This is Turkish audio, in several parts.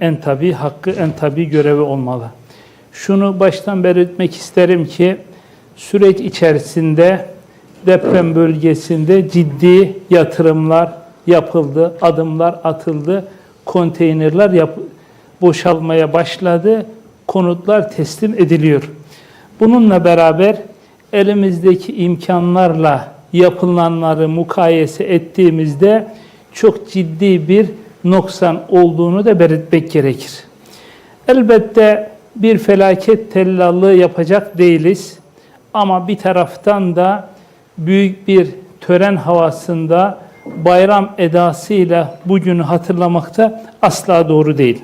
en tabi hakkı, en tabi görevi olmalı. Şunu baştan belirtmek isterim ki süreç içerisinde deprem bölgesinde ciddi yatırımlar yapıldı, adımlar atıldı, konteynerler yap boşalmaya başladı, konutlar teslim ediliyor. Bununla beraber elimizdeki imkanlarla yapılanları mukayese ettiğimizde çok ciddi bir noksan olduğunu da belirtmek gerekir. Elbette bir felaket tellallığı yapacak değiliz. Ama bir taraftan da büyük bir tören havasında bayram edasıyla bugünü hatırlamakta asla doğru değil.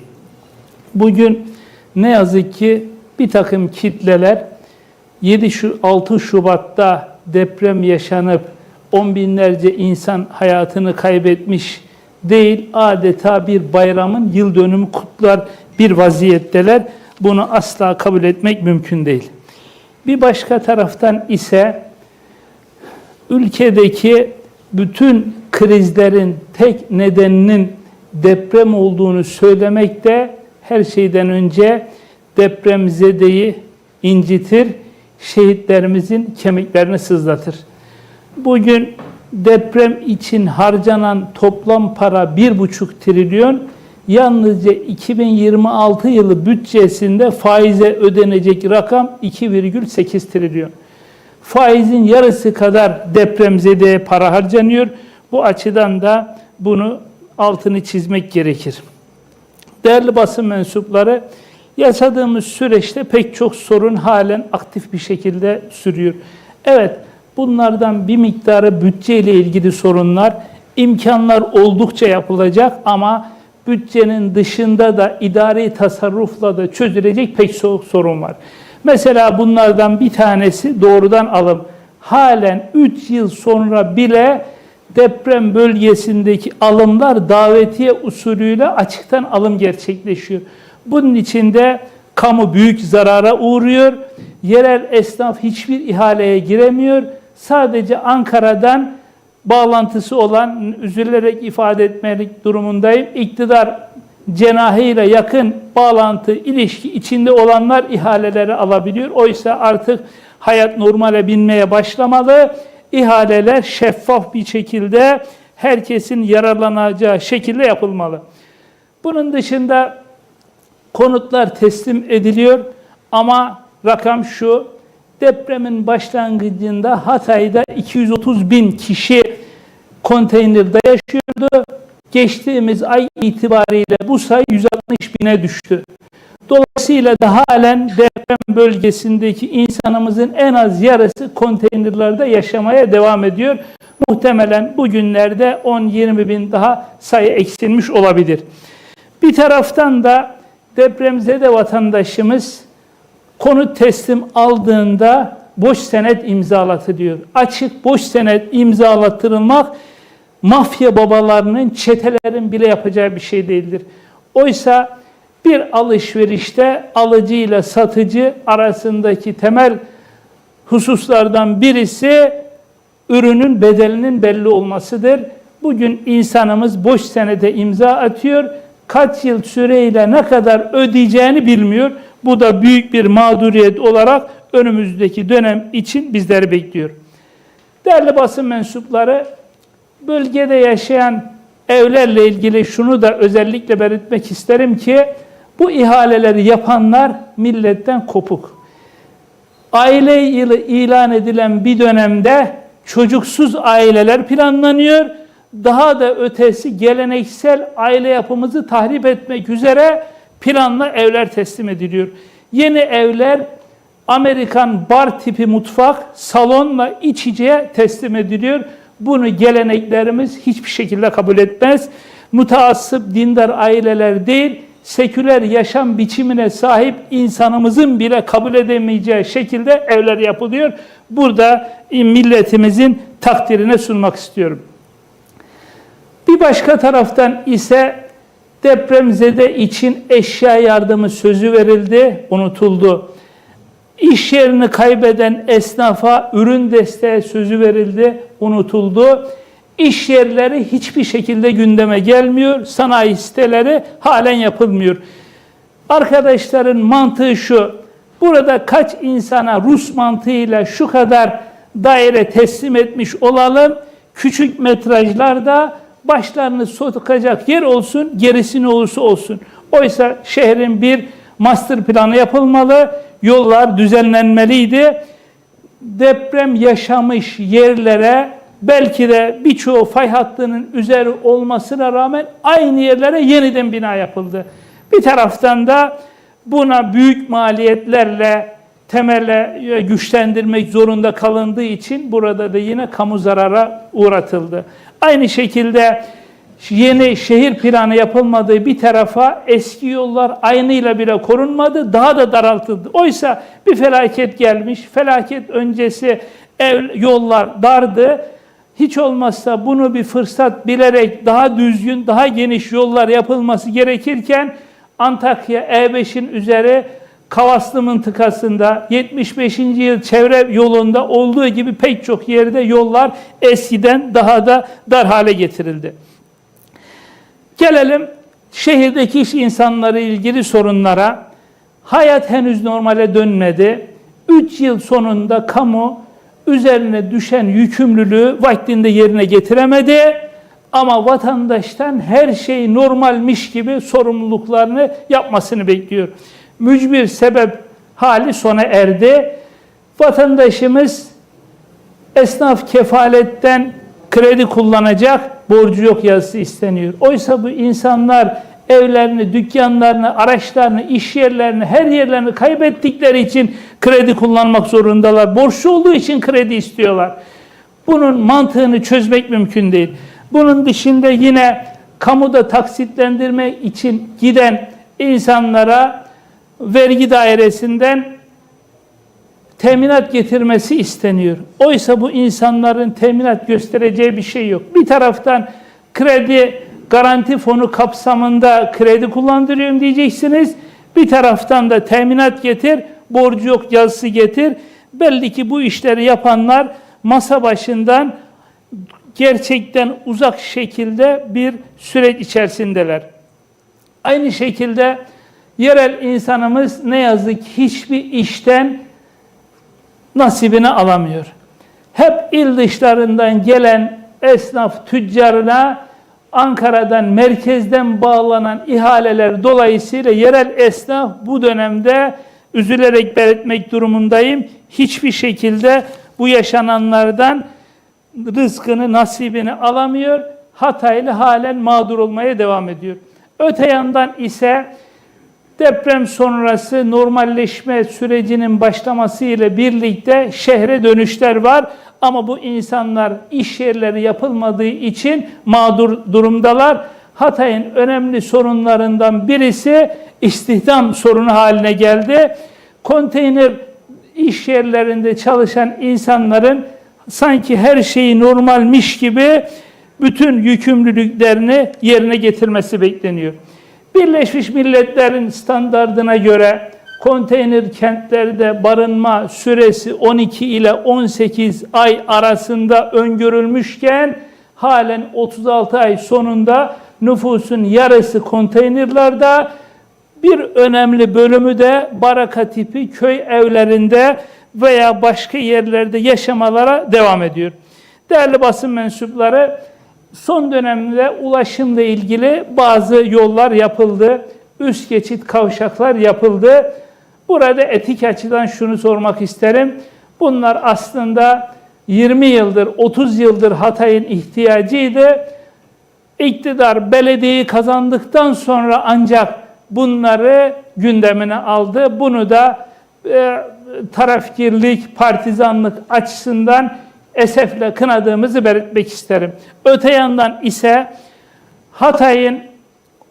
Bugün ne yazık ki bir takım kitleler 7 şu 6 Şubat'ta deprem yaşanıp on binlerce insan hayatını kaybetmiş değil, adeta bir bayramın yıl dönümü kutlar bir vaziyetteler. Bunu asla kabul etmek mümkün değil. Bir başka taraftan ise ülkedeki bütün krizlerin tek nedeninin deprem olduğunu söylemek de her şeyden önce depremzedeyi incitir, şehitlerimizin kemiklerini sızlatır. Bugün deprem için harcanan toplam para 1,5 trilyon, yalnızca 2026 yılı bütçesinde faize ödenecek rakam 2,8 trilyon. Faizin yarısı kadar depremzedeye para harcanıyor. Bu açıdan da bunu altını çizmek gerekir. Değerli basın mensupları, yaşadığımız süreçte pek çok sorun halen aktif bir şekilde sürüyor. Evet, bunlardan bir miktarı bütçe ile ilgili sorunlar, imkanlar oldukça yapılacak ama bütçenin dışında da idari tasarrufla da çözülecek pek çok sorun var. Mesela bunlardan bir tanesi doğrudan alım. Halen 3 yıl sonra bile deprem bölgesindeki alımlar davetiye usulüyle açıktan alım gerçekleşiyor. Bunun içinde kamu büyük zarara uğruyor. Yerel esnaf hiçbir ihaleye giremiyor. Sadece Ankara'dan bağlantısı olan, üzülerek ifade etmelik durumundayım. İktidar cenahıyla yakın bağlantı, ilişki içinde olanlar ihaleleri alabiliyor. Oysa artık hayat normale binmeye başlamalı. İhaleler şeffaf bir şekilde herkesin yararlanacağı şekilde yapılmalı. Bunun dışında konutlar teslim ediliyor ama rakam şu, depremin başlangıcında Hatay'da 230 bin kişi konteynerde yaşıyordu. Geçtiğimiz ay itibariyle bu sayı 160 bine düştü. Dolayısıyla da halen deprem bölgesindeki insanımızın en az yarısı konteynerlerde yaşamaya devam ediyor. Muhtemelen bugünlerde 10-20 bin daha sayı eksilmiş olabilir. Bir taraftan da depremzede vatandaşımız konut teslim aldığında boş senet imzalatılıyor. Açık boş senet imzalattırılmak mafya babalarının, çetelerin bile yapacağı bir şey değildir. Oysa bir alışverişte alıcı ile satıcı arasındaki temel hususlardan birisi ürünün bedelinin belli olmasıdır. Bugün insanımız boş senede imza atıyor. Kaç yıl süreyle ne kadar ödeyeceğini bilmiyor. Bu da büyük bir mağduriyet olarak önümüzdeki dönem için bizleri bekliyor. Değerli basın mensupları, bölgede yaşayan evlerle ilgili şunu da özellikle belirtmek isterim ki bu ihaleleri yapanlar milletten kopuk. Aile yılı ilan edilen bir dönemde çocuksuz aileler planlanıyor. Daha da ötesi geleneksel aile yapımızı tahrip etmek üzere planla evler teslim ediliyor. Yeni evler Amerikan bar tipi mutfak, salonla iç içe teslim ediliyor. Bunu geleneklerimiz hiçbir şekilde kabul etmez. Mutaassıp dindar aileler değil, seküler yaşam biçimine sahip insanımızın bile kabul edemeyeceği şekilde evler yapılıyor. Burada milletimizin takdirine sunmak istiyorum. Bir başka taraftan ise depremzede için eşya yardımı sözü verildi, unutuldu. İş yerini kaybeden esnafa ürün desteği sözü verildi, unutuldu. İş yerleri hiçbir şekilde gündeme gelmiyor. Sanayi siteleri halen yapılmıyor. Arkadaşların mantığı şu. Burada kaç insana Rus mantığıyla şu kadar daire teslim etmiş olalım. Küçük metrajlarda başlarını sokacak yer olsun, gerisi ne olursa olsun. Oysa şehrin bir master planı yapılmalı, yollar düzenlenmeliydi. Deprem yaşamış yerlere belki de birçoğu fay hattının üzeri olmasına rağmen aynı yerlere yeniden bina yapıldı. Bir taraftan da buna büyük maliyetlerle temelle güçlendirmek zorunda kalındığı için burada da yine kamu zarara uğratıldı. Aynı şekilde yeni şehir planı yapılmadığı bir tarafa eski yollar aynıyla bile korunmadı, daha da daraltıldı. Oysa bir felaket gelmiş, felaket öncesi ev, yollar dardı. Hiç olmazsa bunu bir fırsat bilerek daha düzgün, daha geniş yollar yapılması gerekirken Antakya E5'in üzeri Kavaslı mıntıkasında 75. yıl çevre yolunda olduğu gibi pek çok yerde yollar eskiden daha da dar hale getirildi. Gelelim şehirdeki iş insanları ilgili sorunlara. Hayat henüz normale dönmedi. 3 yıl sonunda kamu üzerine düşen yükümlülüğü vaktinde yerine getiremedi. Ama vatandaştan her şey normalmiş gibi sorumluluklarını yapmasını bekliyor. Mücbir sebep hali sona erdi. Vatandaşımız esnaf kefaletten kredi kullanacak, borcu yok yazısı isteniyor. Oysa bu insanlar evlerini, dükkanlarını, araçlarını, iş yerlerini, her yerlerini kaybettikleri için kredi kullanmak zorundalar. Borçlu olduğu için kredi istiyorlar. Bunun mantığını çözmek mümkün değil. Bunun dışında yine kamuda taksitlendirme için giden insanlara vergi dairesinden teminat getirmesi isteniyor. Oysa bu insanların teminat göstereceği bir şey yok. Bir taraftan kredi garanti fonu kapsamında kredi kullandırıyorum diyeceksiniz. Bir taraftan da teminat getir, borcu yok yazısı getir. Belli ki bu işleri yapanlar masa başından gerçekten uzak şekilde bir süreç içerisindeler. Aynı şekilde yerel insanımız ne yazık ki hiçbir işten nasibini alamıyor. Hep il dışlarından gelen esnaf tüccarına Ankara'dan, merkezden bağlanan ihaleler dolayısıyla yerel esnaf bu dönemde üzülerek belirtmek durumundayım. Hiçbir şekilde bu yaşananlardan rızkını, nasibini alamıyor. Hataylı halen mağdur olmaya devam ediyor. Öte yandan ise deprem sonrası normalleşme sürecinin başlaması ile birlikte şehre dönüşler var. Ama bu insanlar iş yerleri yapılmadığı için mağdur durumdalar. Hatay'ın önemli sorunlarından birisi istihdam sorunu haline geldi. Konteyner iş yerlerinde çalışan insanların sanki her şeyi normalmiş gibi bütün yükümlülüklerini yerine getirmesi bekleniyor. Birleşmiş Milletler'in standardına göre konteyner kentlerde barınma süresi 12 ile 18 ay arasında öngörülmüşken halen 36 ay sonunda nüfusun yarısı konteynerlarda bir önemli bölümü de baraka tipi köy evlerinde veya başka yerlerde yaşamalara devam ediyor. Değerli basın mensupları, son dönemde ulaşımla ilgili bazı yollar yapıldı. Üst geçit kavşaklar yapıldı. Burada etik açıdan şunu sormak isterim. Bunlar aslında 20 yıldır, 30 yıldır Hatay'ın ihtiyacıydı. İktidar belediyeyi kazandıktan sonra ancak bunları gündemine aldı. Bunu da e, tarafgirlik, partizanlık açısından esefle kınadığımızı belirtmek isterim. Öte yandan ise Hatay'ın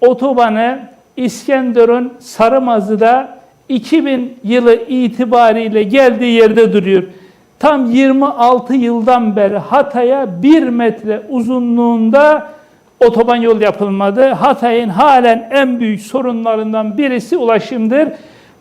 otobanı İskenderun Sarımazı'da 2000 yılı itibariyle geldiği yerde duruyor. Tam 26 yıldan beri Hatay'a 1 metre uzunluğunda otoban yol yapılmadı. Hatay'ın halen en büyük sorunlarından birisi ulaşımdır.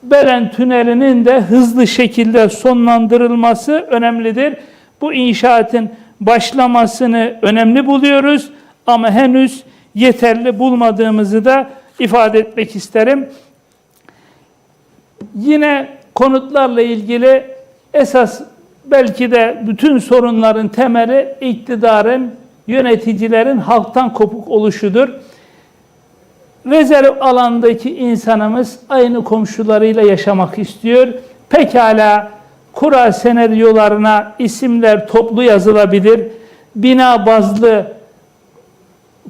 Belen Tüneli'nin de hızlı şekilde sonlandırılması önemlidir. Bu inşaatın başlamasını önemli buluyoruz ama henüz yeterli bulmadığımızı da ifade etmek isterim. Yine konutlarla ilgili esas belki de bütün sorunların temeli iktidarın, yöneticilerin halktan kopuk oluşudur. Rezerv alandaki insanımız aynı komşularıyla yaşamak istiyor. Pekala kura senaryolarına isimler toplu yazılabilir. Bina bazlı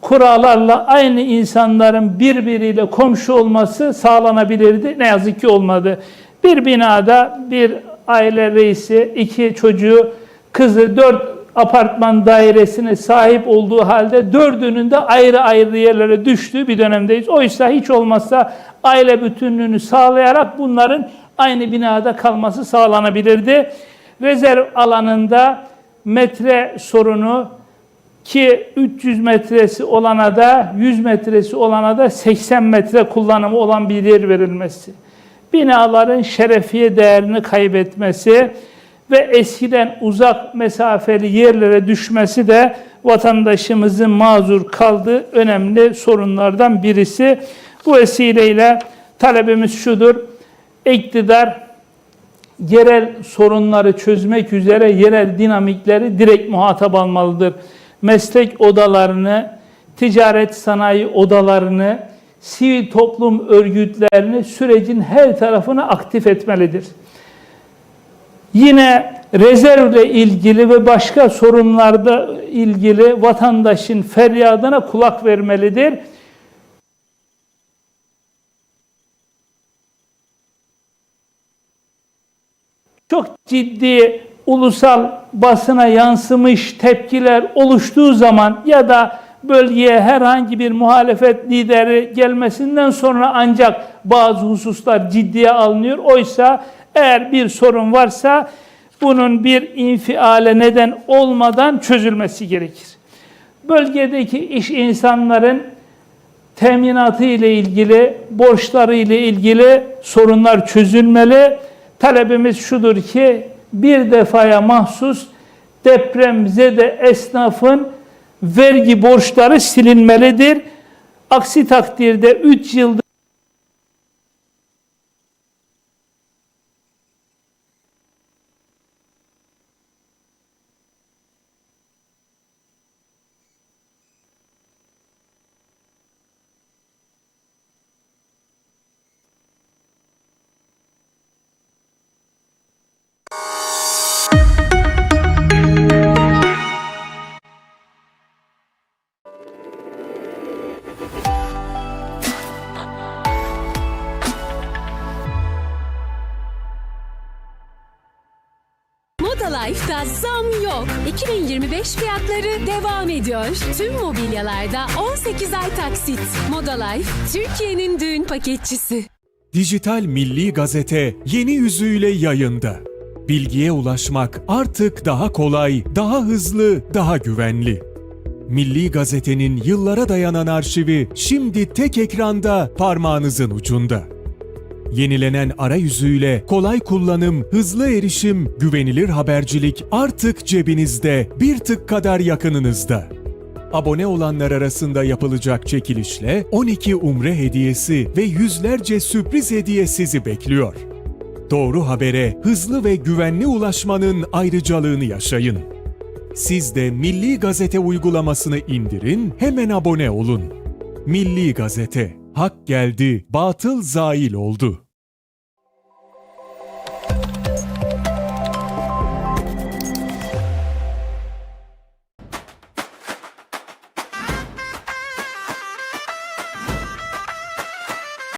kurallarla aynı insanların birbiriyle komşu olması sağlanabilirdi. Ne yazık ki olmadı. Bir binada bir aile reisi, iki çocuğu, kızı, dört apartman dairesine sahip olduğu halde dördünün de ayrı ayrı yerlere düştüğü bir dönemdeyiz. Oysa hiç olmazsa aile bütünlüğünü sağlayarak bunların aynı binada kalması sağlanabilirdi. Rezerv alanında metre sorunu ki 300 metresi olana da 100 metresi olana da 80 metre kullanımı olan bir yer verilmesi. Binaların şerefiye değerini kaybetmesi ve eskiden uzak mesafeli yerlere düşmesi de vatandaşımızın mazur kaldığı önemli sorunlardan birisi. Bu vesileyle talebimiz şudur. İktidar yerel sorunları çözmek üzere yerel dinamikleri direkt muhatap almalıdır. Meslek odalarını, ticaret sanayi odalarını, sivil toplum örgütlerini sürecin her tarafını aktif etmelidir. Yine rezervle ilgili ve başka sorunlarda ilgili vatandaşın feryadına kulak vermelidir. Çok ciddi ulusal basına yansımış tepkiler oluştuğu zaman ya da bölgeye herhangi bir muhalefet lideri gelmesinden sonra ancak bazı hususlar ciddiye alınıyor. Oysa eğer bir sorun varsa bunun bir infiale neden olmadan çözülmesi gerekir. Bölgedeki iş insanların teminatı ile ilgili, borçları ile ilgili sorunlar çözülmeli. Talebimiz şudur ki bir defaya mahsus depremzede esnafın vergi borçları silinmelidir. Aksi takdirde 3 yıldır Life'da zam yok. 2025 fiyatları devam ediyor. Tüm mobilyalarda 18 ay taksit. Moda Life, Türkiye'nin düğün paketçisi. Dijital Milli Gazete yeni yüzüyle yayında. Bilgiye ulaşmak artık daha kolay, daha hızlı, daha güvenli. Milli Gazete'nin yıllara dayanan arşivi şimdi tek ekranda parmağınızın ucunda. Yenilenen arayüzüyle kolay kullanım, hızlı erişim, güvenilir habercilik artık cebinizde, bir tık kadar yakınınızda. Abone olanlar arasında yapılacak çekilişle 12 umre hediyesi ve yüzlerce sürpriz hediye sizi bekliyor. Doğru habere hızlı ve güvenli ulaşmanın ayrıcalığını yaşayın. Siz de Milli Gazete uygulamasını indirin, hemen abone olun. Milli Gazete. Hak geldi, batıl zail oldu.